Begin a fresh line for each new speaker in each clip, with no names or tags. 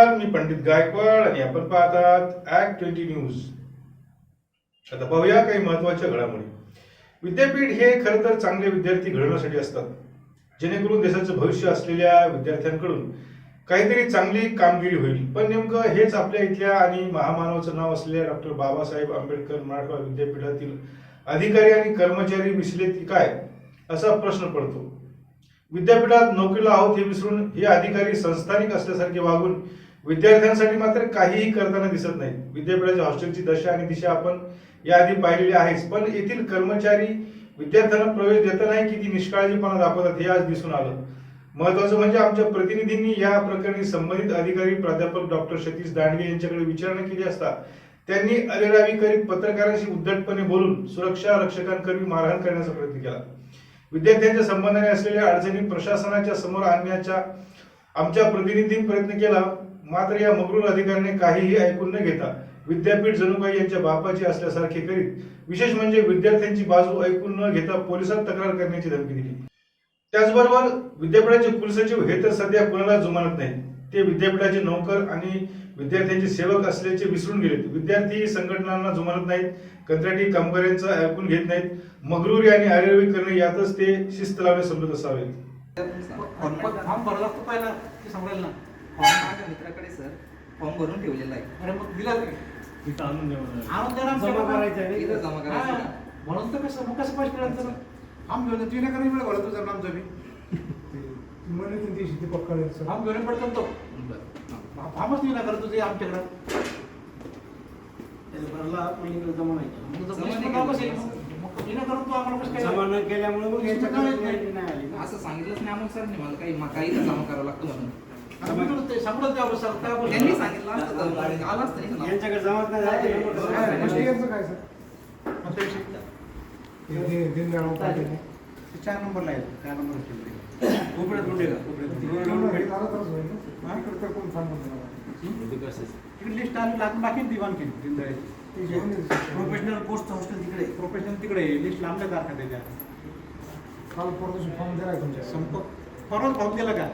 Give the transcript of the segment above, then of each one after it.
नमस्कार मी पंडित गायकवाड आणि आपण पाहतात ऍक्ट ट्वेंटी न्यूज आता पाहूया काही महत्त्वाच्या घडामोडी. विद्यापीठ हे खरं तर चांगले विद्यार्थी घडवण्यासाठी असतात जेणेकरून देशाचं भविष्य असलेल्या विद्यार्थ्यांकडून काहीतरी चांगली कामगिरी होईल. पण नेमकं हेच आपल्या इथल्या आणि महामानवाचं नाव असलेल्या डॉक्टर बाबासाहेब आंबेडकर मराठवाडा विद्यापीठातील अधिकारी आणि कर्मचारी विसले की काय असा प्रश्न पडतो. विद्यापीठात नोकरीला आहोत हे विसरून हे अधिकारी संस्थानिक असल्यासारखे वागून विद्यार्थ्यांसाठी मात्र काहीही करताना दिसत नाही. विद्यापीठाच्या हॉस्टेलची दशा आणि दिशा आपण याआधी पाहिलेली आहेच. पण येथील कर्मचारी विद्यार्थ्यांना प्रवेश देतानाही किती निष्काळजीपणा दाखवतात हे आज दिसून आलं. महत्वाचं म्हणजे आमच्या प्रतिनिधींनी या प्रकरणी संबंधित अधिकारी प्राध्यापक डॉक्टर सतीश दांडगे यांच्याकडे विचारणा केली असता त्यांनी अरेरावी करीत पत्रकारांशी उद्धटपणे बोलून सुरक्षा रक्षकांकरवी मारहाण करण्याचा प्रयत्न केला. विद्यार्थ्यांच्या संबंधाने असलेल्या अडचणी प्रशासनाच्या समोर आणण्याचा आमच्या प्रतिनिधींनी प्रयत्न केला. मात्र या मगरूर अधिकाऱ्याने काहीही ऐकून न घेता विद्यापीठ जणू काही यांच्या बापाची असल्यासारखे करीत विशेष म्हणजे विद्यार्थ्यांची बाजू ऐकून न घेता पोलिसात तक्रार करण्याची धमकी दिली. त्याचबरोबर विद्यापीठाचे कुलसचिव हे तर सध्या कुणाला जुमानत नाही ते विद्यापीठाचे नोकर आणि विद्यार्थ्यांचे सेवक असल्याचे विसरून गेलेत. विद्यार्थी संघटनांना जुमानत नाहीत कंत्राटी कामगारांचं ऐकून घेत नाहीत. मगरूरी आणि आरेरवी करणे यातच ते शिस्त लावणे समजत असावे
फॉर्म भरला लागतो पहिला सांगायला ना
फॉर्म माझ्या मित्राकडे सर फॉर्म भरून ठेवलेला आहे
अरे मग दिला?
तिथं आणून द्या मला.
आणून द्या ना
जमा
आमच्याकडे.
करायचं आहे.
इथं जमा करायचं
हा. म्हणून तर कसं मग कसं पैसे मिळालं फॉर्म घेऊन तुझ्या नाही वेळ तुझं नामचं मी
म्हणे ती दिवशी ते पकडले सर
फॉर्म घेऊन पडतो तो
बरं.
ना करत तुझे आमच्याकडं
भरला जमा नाही केला.
मग
जमा
जमा
नाही
नाव
केलं.
कसं येईल? मग येणं करून तू आम्हाला कसं काय
जमा न केल्यामुळे मग यांच्याकडे नाही आली ना.
असं सांगितलंच नाही आम्हाला सर मला काही काही जमा करावं लागतं म्हणून त्यांनी सांगितलं असतं तर मग आलं असतं नाही.
यांच्याकडे जमाच नाही
चार नंबरला आहे चार नंबर
कोपऱ्यात रुंडे का? कोण
लिस्ट आली लागून बाकी दिवाण केली.
ये.
प्रोफेशनल पोस्ट हॉस्टेल तिकडे. प्रोफेशनल तिकडे लिस्ट लांबल्या तारखा त्याच्या.
काल परवा फॉर्म दिलाय तुमच्या
संपर्क परवाच फॉर्म दिला का?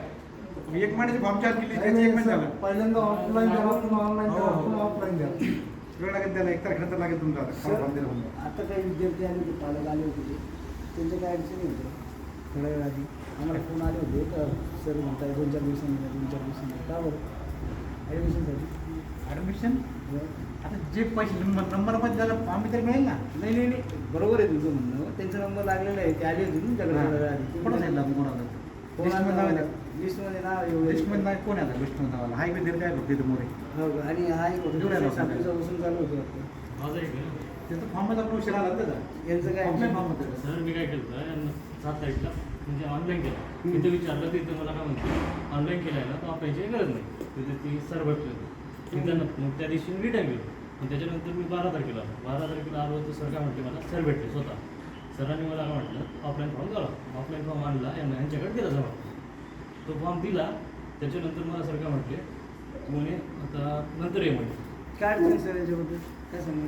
एक महिन्याची फॉर्म चार्ज केली त्याची एक महिना झाला.
पहिल्यांदा ऑफलाईन पुन्हा ऑनलाईन
हो, हो.
पुन्हा ऑफलाईन द्या
वेळ लागेल त्याला एक तारखेनंतर लागेल तुमचा आता
सर,
फॉर्म दिला म्हणून.
आता काही विद्यार्थी आले होते पालक आले होते. ते. त्यांच्या काय अडचणी होत्या. थोड्या वेळ आधी आम्हाला फोन आले होते. तर सर म्हणताय दोन चार दिवसांनी द्या, दोन चार दिवसांनी द्या. का बरं? ॲडमिशनसाठी
ऍडमिशन आता जे पैसे नंबर नंबरमध्ये त्याला फॉर्म तरी मिळेल ना.
नाही नाही नाही. बरोबर आहे तुमचं म्हणणं. त्यांचा नंबर लागलेला आहे ते आले होते तुमच्याकडे
कोणाला
फोन
लिस्टमध्ये नाव
एवढं.
लिस्टमध्ये नाही कोण आहे लिस्टमध्ये नावाला? हाय विद्यार्थी आहे बघ तिथे मोरे.
हो का? आणि हा एक होता,
एवढ्या लोकांना.
सातवीचा वसूल चालू होतं वाटतं.
त्याचं आपण उशीर आला त्याचा.
यांचं काय?
ऑफलाईन फॉर्ममध्ये
सर मी काय केलं होतं, यांना सात तारीखला म्हणजे ऑनलाईन केलं. तिथे विचारलं तिथे मला काय म्हणते ऑनलाईन केलं आहे ना तर ऑफलाईनची गरज नाही. तिथे ती सर भेटले होते तिथं न- मग त्या दिवशी रिटर्न गेलो आणि त्याच्यानंतर मी बारा तारखेला आलो. बारा तारखेला आलो तर सर काय म्हटले मला सर भेटले स्वतः. सरांनी मला काय म्हटलं ऑफलाईन फॉर्म करा ऑफलाईन फॉर्म आणला यांना यांच्याकडे दिला जमा. तो फॉर्म दिला त्याच्यानंतर मला सर काय म्हटले म्हणे आता नंतर ये म्हणे.
काय अडचण सर याच्याबद्दल? काय सांगू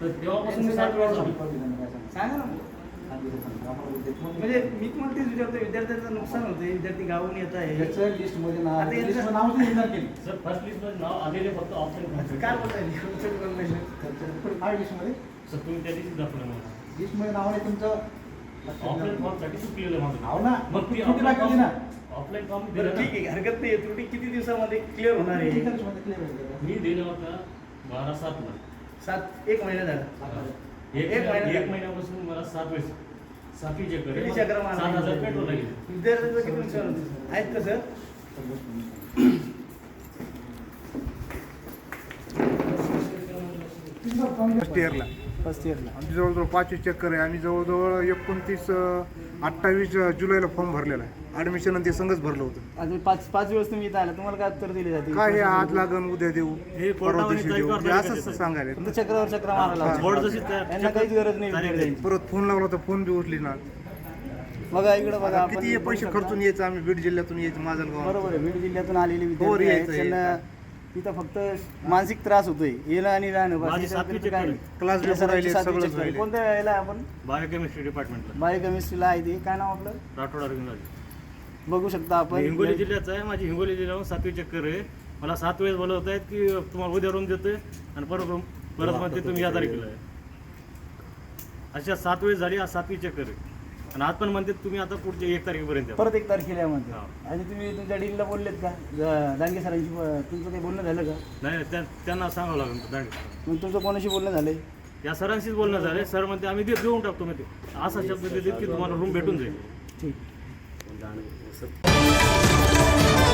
तर तेव्हापासून मी सात वेळा झालो
सांगा ना. म्हणजे मी तुम्हाला तेच विचारतो विद्यार्थ्यांचं नुकसान होते विद्यार्थी गावून येत आहे.
याचं लिस्टमध्ये नाव लिस्टमध्ये नाव येणार केली.
सर फर्स्ट लिस्टमध्ये नाव आलेले फक्त ऑफलाईन
काय बोलताय?
काय लिस्टमध्ये
सर तुम्ही त्या दिवशी दाखवलं मला.
लिस्टमध्ये नाव आहे तुमचं
ऑफलाईन फॉर्मसाठी चुकलेलं माझं
नाव. ना.
मग ती
लागली ना.
ऑफलाईन फॉर्म दिला
ठीक आहे हरकत नाही त्रुटी किती दिवसामध्ये क्लिअर होणार आहे?
मी दिला होता बारा सातला
सात एक महिना झाला.
एक
एक
महिना-. एक महिन्यापासून मला सात वेळेस? सात हजार पेट्रोल लागेल.
विद्यार्थ्यांचं किती नुकसान होतं? आहेत का सर?
फर्स्ट इयरला
फर्स्ट इयरला
आमची जवळजवळ पाचवी चक्कर आहे आम्ही जवळजवळ एकोणतीस अठ्ठावीस जुलैला फॉर्म भरलेला आहे. ॲडमिशन ते संघच भरलं होतं.
आज पाच पाच दिवस तुम्ही इथं आला तुम्हाला काय उत्तर दिले जाते?
काय हे आज लागन उद्या देऊ. परवा दिवशी देऊ. हे असंच सांगायला
तुमचं चक्रावर चक्र मारायला
हा.
जशी
यांना काहीच गरज नाही विद्यार्थ्यांची.
परत फोन लावला तर फोन बी उचली ना.
बघा इकडे बघा आपण
किती पैसे. खर्चून यायचं आम्ही बीड जिल्ह्यातून यायचं माझलगाव
बरोबर आहे बीड जिल्ह्यातून आलेले
हो,
विद्यार्थी आहेत.
यायचं,
त्यांना इथं फक्त मानसिक त्रास होतोय. येणं आणि राहणं बस
माझी
याच्या
सातवी
व्यतिरिक्त काय
चक्कर
नाही.
क्लास बी
या सरांची
राहिले, सगळंच
चक्कर आहे.
राहिले.
कोणत्या याला आपण?
बायोकेमिस्ट्री डिपार्टमेंटला
बायोकेमिस्ट्रीला आहे ते. काय नाव आपलं?
राठोड अरविंद
बघू शकता आपण.
हिंगोली जिल्ह्याचं आहे. माझी हिंगोली जिल्ह्याहून सातवी चक्कर आहे. मला सात वेळेस बोलवत आहेत की तुम्हाला उद्या रूम देतोय आणि परत रूम परत म्हणते तुम्ही या तारखेला आहे. अशा सात वेळेस झाली आज सातवी चक्कर आहे. आणि आज पण म्हणते तुम्ही आता पुढच्या एक तारखेपर्यंत या.
परत एक तारखेला या म्हणते. आणि तुम्ही तुमच्या डीलला बोललेत का? ज- दांगे सरांशी ब- तुमचं काही बोलणं झालं का?
नाही त्या- त्यांना सांगावं लागेल दांडे
मग तुमचं कोणाशी बोलणं झालंय?
या सरांशीच बोलणं झालं सर म्हणते आम्ही दे- देऊन टाकतो म्हणजे असा शब्द देतात की तुम्हाला रूम भेटून जाईल.
ठीक. ഇതാണ്. യൂസഫ്